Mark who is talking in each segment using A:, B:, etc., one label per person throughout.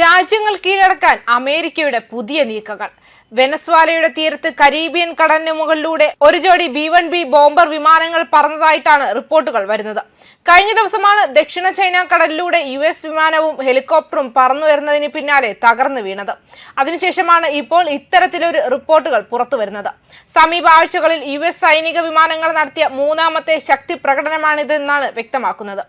A: രാജ്യങ്ങൾ കീഴടക്കാൻ അമേരിക്കയുടെ പുതിയ നീക്കങ്ങൾ. വെനസ്വാലയുടെ തീരത്ത് കരീബിയൻ കടലിന് മുകളിലൂടെ ഒരു ജോഡി ബി വൺ ബി ബോംബർ വിമാനങ്ങൾ പറന്നതായിട്ടാണ് റിപ്പോർട്ടുകൾ വരുന്നത്. കഴിഞ്ഞ ദിവസമാണ് ദക്ഷിണ ചൈന കടലിലൂടെ യു എസ് വിമാനവും ഹെലികോപ്റ്ററും പറന്നു വരുന്നതിന് പിന്നാലെ തകർന്നു വീണത്. അതിനുശേഷമാണ് ഇപ്പോൾ ഇത്തരത്തിലൊരു റിപ്പോർട്ടുകൾ പുറത്തു വരുന്നത് സമീപ ആഴ്ചകളിൽ യു എസ് സൈനിക വിമാനങ്ങൾ നടത്തിയ മൂന്നാമത്തെ ശക്തി പ്രകടനമാണിതെന്നാണ് വ്യക്തമാക്കുന്നത്.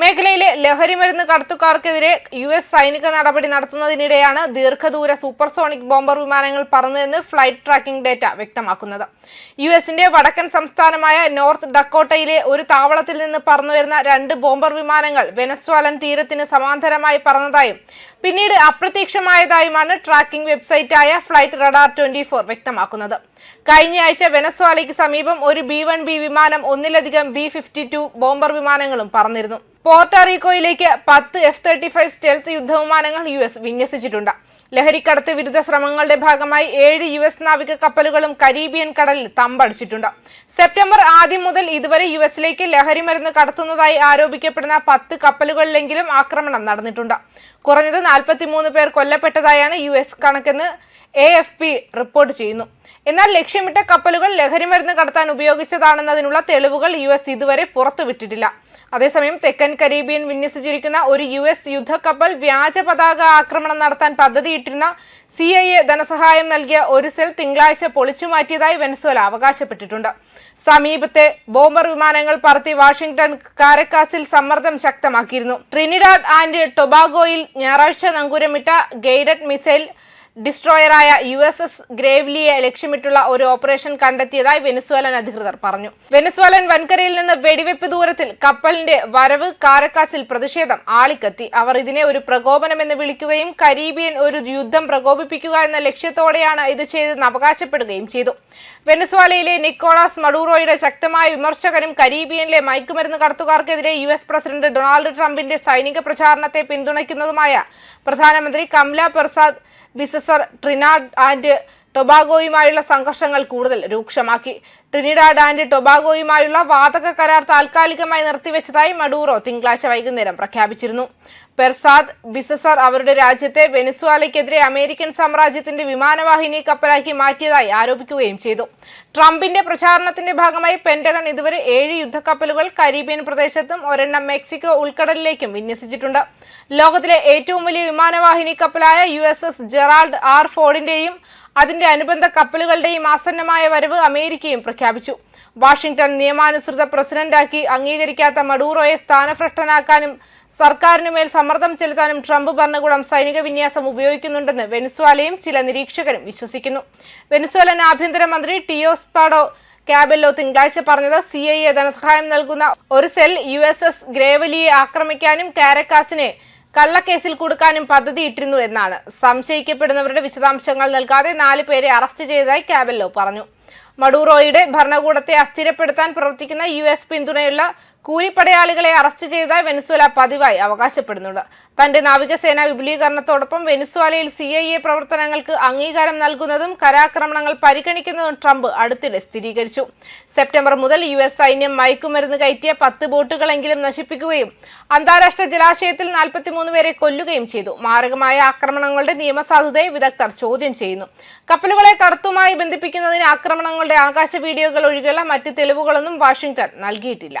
A: മേഖലയിലെ ലഹരി മരുന്ന് കടത്തുകാർക്കെതിരെ യു എസ് സൈനിക നടപടി നടത്തുന്നതിനിടെയാണ് ദീർഘദൂര സൂപ്പർസോണിക് ബോംബർ വിമാനങ്ങൾ പറന്നതെന്ന് ഫ്ലൈറ്റ് ട്രാക്കിംഗ് ഡേറ്റ വ്യക്തമാക്കുന്നത്. യു എസിന്റെ വടക്കൻ സംസ്ഥാനമായ നോർത്ത് ഡക്കോട്ടയിലെ ഒരു താവളത്തിൽ നിന്ന് പറന്നുവരുന്ന രണ്ട് ബോംബർ വിമാനങ്ങൾ വെനസ്വാലൻ തീരത്തിന് സമാന്തരമായി പറന്നതായും പിന്നീട് അപ്രത്യക്ഷമായതായുമാണ് ട്രാക്കിംഗ് വെബ്സൈറ്റായ ഫ്ലൈറ്റ് റഡാർ ട്വന്റി ഫോർ വ്യക്തമാക്കുന്നത്. കഴിഞ്ഞയാഴ്ച വെനസ്വാലയ്ക്ക് സമീപം ഒരു ബി വൺ ബി വിമാനം ഒന്നിലധികം ബി ഫിഫ്റ്റി ടു ബോംബർ വിമാനങ്ങളും പറന്നിരുന്നു. പോർട്ടറിക്കോയിലേക്ക് പത്ത് എഫ് തേർട്ടി ഫൈവ് സ്റ്റെൽത്ത് യുദ്ധവിമാനങ്ങൾ യു എസ് വിന്യസിച്ചിട്ടുണ്ട്. ലഹരിക്കടത്ത് വിരുദ്ധ ശ്രമങ്ങളുടെ ഭാഗമായി ഏഴ് യു എസ് നാവിക കപ്പലുകളും കരീബിയൻ കടലിൽ തമ്പടിച്ചിട്ടുണ്ട്. സെപ്റ്റംബർ ആദ്യം മുതൽ ഇതുവരെ യു എസിലേക്ക് ലഹരിമരുന്ന് കടത്തുന്നതായി ആരോപിക്കപ്പെടുന്ന പത്ത് കപ്പലുകളിലെങ്കിലും ആക്രമണം നടന്നിട്ടുണ്ട്. കുറഞ്ഞത് നാൽപ്പത്തിമൂന്ന് പേർ കൊല്ലപ്പെട്ടതായാണ് യു എസ് കണക്കെന്ന് എ എഫ് പി റിപ്പോർട്ട് ചെയ്യുന്നു. എന്നാൽ ലക്ഷ്യമിട്ട കപ്പലുകൾ ലഹരിമരുന്ന് കടത്താൻ ഉപയോഗിച്ചതാണെന്നതിനുള്ള തെളിവുകൾ യു എസ് ഇതുവരെ പുറത്തുവിട്ടിട്ടില്ല. അതേസമയം തെക്കൻ കരീബിയൻ വിന്യസിച്ചിരിക്കുന്ന ഒരു യു എസ് യുദ്ധക്കപ്പൽ വ്യാജ പതാക ആക്രമണം നടത്താൻ പദ്ധതിയിട്ടിരുന്ന സി ഐ എ ധനസഹായം നൽകിയ ഒരു സെൽ തിങ്കളാഴ്ച പൊളിച്ചു മാറ്റിയതായി വെനസ്വല അവകാശപ്പെട്ടിട്ടുണ്ട്. സമീപത്തെ ബോംബർ വിമാനങ്ങൾ പറത്തി വാഷിംഗ്ടൺ കാരക്കാസിൽ സമ്മർദ്ദം ശക്തമാക്കിയിരുന്നു. ട്രിനിഡാഡ് ആൻഡ് ടൊബാഗോയിൽ ഞായറാഴ്ച നങ്കൂരമിട്ട ഗൈഡഡ് മിസൈൽ ഡിസ്ട്രോയറായ യു എസ് എസ് ഗ്രേവ്ലിയെ ലക്ഷ്യമിട്ടുള്ള ഒരു ഓപ്പറേഷൻ കണ്ടെത്തിയതായി വെനസ്വേലൻ അധികൃതർ പറഞ്ഞു. വെനസ്വേലൻ വൻകരയിൽ നിന്ന് വെടിവെപ്പ് ദൂരത്തിൽ കപ്പലിന്റെ വരവ് കാരക്കാസിൽ പ്രതിഷേധം ആളിക്കത്തി. അവർ ഇതിനെ ഒരു പ്രകോപനമെന്ന് വിളിക്കുകയും കരീബിയൻ ഒരു യുദ്ധം പ്രകോപിപ്പിക്കുക എന്ന ലക്ഷ്യത്തോടെയാണ് ഇത് ചെയ്തെന്ന് അവകാശപ്പെടുകയും ചെയ്തു. വെനസ്വാലയിലെ നിക്കോളാസ് മഡൂറോയുടെ ശക്തമായ വിമർശകനും കരീബിയനിലെ മയക്കുമരുന്ന് കടത്തുകാർക്കെതിരെ യു എസ് പ്രസിഡന്റ് ഡൊണാൾഡ് ട്രംപിന്റെ സൈനിക പ്രചാരണത്തെ പിന്തുണയ്ക്കുന്നതുമായ പ്രധാനമന്ത്രി കംല പ്രസാദ് ബിസസർ ട്രിനാഡ് ആൻഡ് ടൊബാഗോയുമായുള്ള സംഘർഷങ്ങൾ കൂടുതൽ രൂക്ഷമാക്കി. ട്രിനിഡാഡ് ആൻഡ് ടൊബാഗോയുമായുള്ള വാതക കരാർ താൽക്കാലികമായി നിർത്തിവെച്ചതായി മഡൂറോ തിങ്കളാഴ്ച വൈകുന്നേരം പ്രഖ്യാപിച്ചിരുന്നു. പെർസാദ് ബിസസർ അവരുടെ രാജ്യത്തെ വെനിസ്വാലയ്ക്കെതിരെ അമേരിക്കൻ സാമ്രാജ്യത്തിന്റെ വിമാനവാഹിനി കപ്പലാക്കി മാറ്റിയതായി ആരോപിക്കുകയും ചെയ്തു. ട്രംപിന്റെ പ്രചാരണത്തിന്റെ ഭാഗമായി പെന്റഗൺ ഇതുവരെ ഏഴ് യുദ്ധക്കപ്പലുകൾ കരീബിയൻ പ്രദേശത്തും ഒരെണ്ണം മെക്സിക്കോ ഉൾക്കടലിലേക്കും വിന്യസിച്ചിട്ടുണ്ട്. ലോകത്തിലെ ഏറ്റവും വലിയ വിമാനവാഹിനി കപ്പലായ യു ജെറാൾഡ് ആർ ഫോർഡിന്റെയും അതിന്റെ അനുബന്ധ കപ്പലുകളുടെയും ആസന്നമായ വരവ് അമേരിക്കയും പ്രഖ്യാപിച്ചു. വാഷിംഗ്ടൺ നിയമാനുസൃത പ്രസിഡന്റാക്കി അംഗീകരിക്കാത്ത മഡൂറോയെ സ്ഥാനഭ്രഷ്ടനാക്കാനും സർക്കാരിനുമേൽ സമ്മർദ്ദം ചെലുത്താനും ട്രംപ് ഭരണകൂടം സൈനിക വിന്യാസം ഉപയോഗിക്കുന്നുണ്ടെന്ന് വെനിസ്വാലയും ചില നിരീക്ഷകരും വിശ്വസിക്കുന്നു. വെനിസ്വേലൻ ആഭ്യന്തരമന്ത്രി ടിയോസ് പാഡോ ക്യാബെല്ലോ തിങ്കളാഴ്ച പറഞ്ഞത് സി ഐ എ ധനസഹായം നൽകുന്ന ഒരു സെൽ യു എസ് എസ് ഗ്രേവലിയെ ആക്രമിക്കാനും കാരക്കാസിനെ കള്ളക്കേസിൽ കൊടുക്കാനും പദ്ധതിയിട്ടിരുന്നു എന്നാണ്. സംശയിക്കപ്പെടുന്നവരുടെ വിശദാംശങ്ങൾ നൽകാതെ നാല് പേരെ അറസ്റ്റ് ചെയ്തതായി കാബല്ലോ പറഞ്ഞു. മഡൂറോയുടെ ഭരണകൂടത്തെ അസ്ഥിരപ്പെടുത്താൻ പ്രവർത്തിക്കുന്ന യു പിന്തുണയുള്ള കൂലിപ്പടയാളികളെ അറസ്റ്റ് ചെയ്ത വെനസ്വല പതിവായി അവകാശപ്പെടുന്നുണ്ട്. തന്റെ നാവികസേന വിപുലീകരണത്തോടൊപ്പം വെനസ്വാലയിൽ സി ഐ എ പ്രവർത്തനങ്ങൾക്ക് അംഗീകാരം നൽകുന്നതും കരാക്രമണങ്ങൾ പരിഗണിക്കുന്നതും ട്രംപ് അടുത്തിടെ സ്ഥിരീകരിച്ചു. സെപ്റ്റംബർ മുതൽ യു എസ് സൈന്യം മയക്കുമരുന്ന് കയറ്റിയ പത്ത് ബോട്ടുകളെങ്കിലും നശിപ്പിക്കുകയും അന്താരാഷ്ട്ര ജലാശയത്തിൽ നാൽപ്പത്തിമൂന്ന് പേരെ കൊല്ലുകയും ചെയ്തു. മാരകമായ ആക്രമണങ്ങളുടെ നിയമസാധുതയെ വിദഗ്ധർ ചോദ്യം ചെയ്യുന്നു. കപ്പലുകളെ കടത്തുമായി ബന്ധിപ്പിക്കുന്നതിന് ആക്രമണങ്ങളുടെ ആകാശ വീഡിയോകൾ ഒഴികെയുള്ള മറ്റ് തെളിവുകളൊന്നും വാഷിംഗ്ടൺ നൽകിയിട്ടില്ല.